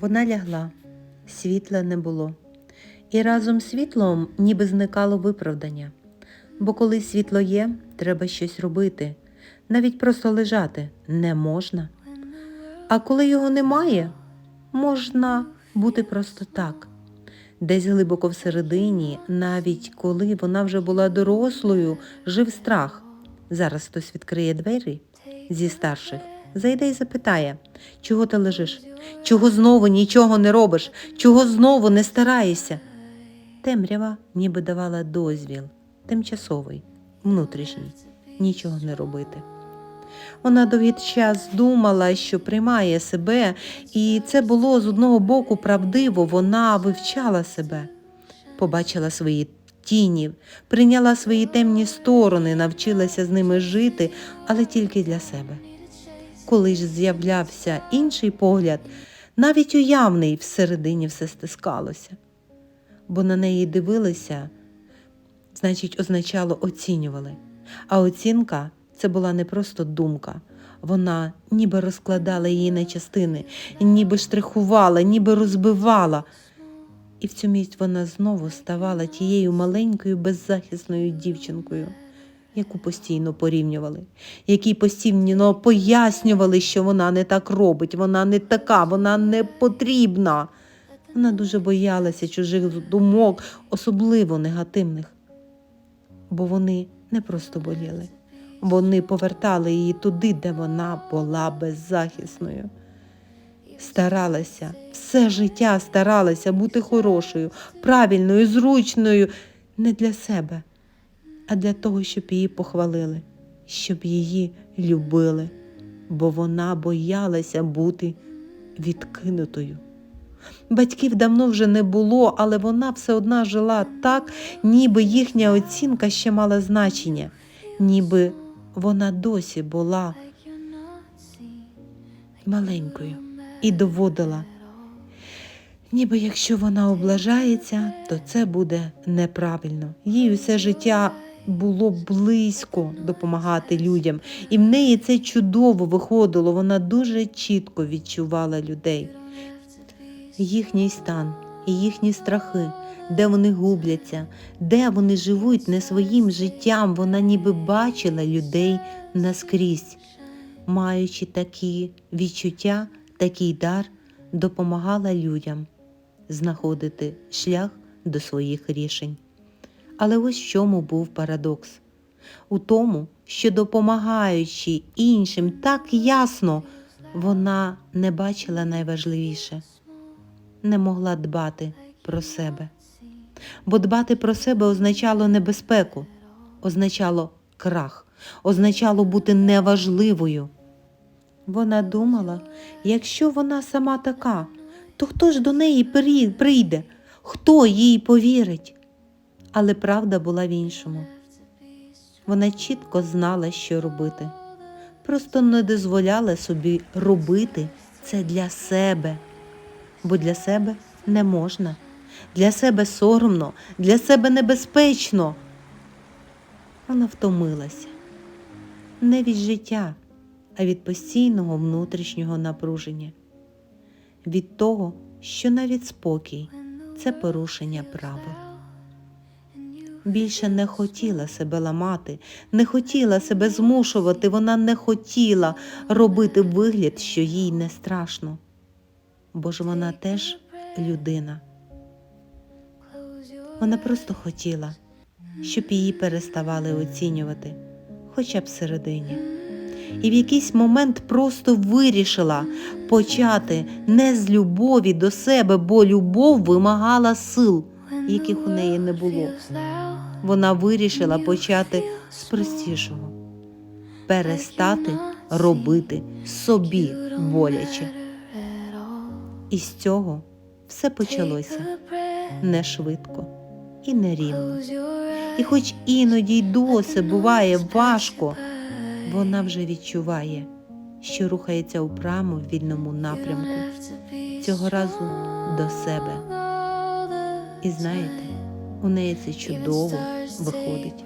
Вона лягла, світла не було. І разом з світлом ніби зникало виправдання. Бо коли світло є, треба щось робити. Навіть просто лежати не можна. А коли його немає, можна бути просто так. Десь глибоко всередині, навіть коли вона вже була дорослою, жив страх. Зараз хтось відкриє двері зі старших, зайде і запитає, чого ти лежиш, чого знову нічого не робиш, чого знову не стараєшся. Темрява ніби давала дозвіл, тимчасовий, внутрішній, нічого не робити. Вона довгий час думала, що приймає себе, і це було з одного боку правдиво, вона вивчала себе, побачила свої тіні, прийняла свої темні сторони, навчилася з ними жити, але тільки для себе. Коли ж з'являвся інший погляд, навіть уявний всередині все стискалося, бо на неї дивилися, значить, означало оцінювали. А оцінка це була не просто думка. Вона ніби розкладала її на частини, ніби штрихувала, ніби розбивала. І в цю місць вона знову ставала тією маленькою беззахисною дівчинкою, яку постійно порівнювали, якій постійно пояснювали, що вона не так робить, вона не така, вона не потрібна. Вона дуже боялася чужих думок, особливо негативних, бо вони не просто боліли. Вони повертали її туди, де вона була беззахисною. Старалася, все життя старалася бути хорошою, правильною, зручною не для себе, а для того, щоб її похвалили, щоб її любили, бо вона боялася бути відкинутою. Батьків давно вже не було, але вона все одна жила так, ніби їхня оцінка ще мала значення, ніби вона досі була маленькою і доводила. Ніби якщо вона облажається, то це буде неправильно. Їй усе життя було близько допомагати людям, і в неї це чудово виходило. Вона дуже чітко відчувала людей, їхній стан і їхні страхи, де вони губляться, де вони живуть не своїм життям. Вона ніби бачила людей наскрізь, маючи такі відчуття, такий дар, допомагала людям знаходити шлях до своїх рішень. Але ось чому був парадокс. У тому, що допомагаючи іншим так ясно, вона не бачила найважливіше, не могла дбати про себе. Бо дбати про себе означало небезпеку, означало крах, означало бути неважливою. Вона думала, якщо вона сама така, то хто ж до неї прийде, хто їй повірить? Але правда була в іншому. Вона чітко знала, що робити, просто не дозволяла собі робити це для себе, бо для себе не можна, для себе соромно, для себе небезпечно. Вона втомилася не від життя, а від постійного внутрішнього напруження, від того, що навіть спокій це порушення правил. Більше не хотіла себе ламати, не хотіла себе змушувати, вона не хотіла робити вигляд, що їй не страшно, бо ж вона теж людина. Вона просто хотіла, щоб її переставали оцінювати, хоча б всередині. І в якийсь момент просто вирішила почати не з любові до себе, бо любов вимагала сил, яких у неї не було. Вона вирішила почати з простішого перестати робити собі боляче. І з цього все почалося не швидко і не рівно. І хоч іноді й досі буває важко, вона вже відчуває, що рухається у прямо вільному напрямку, цього разу до себе. І знаєте, у неї це чудово виходить.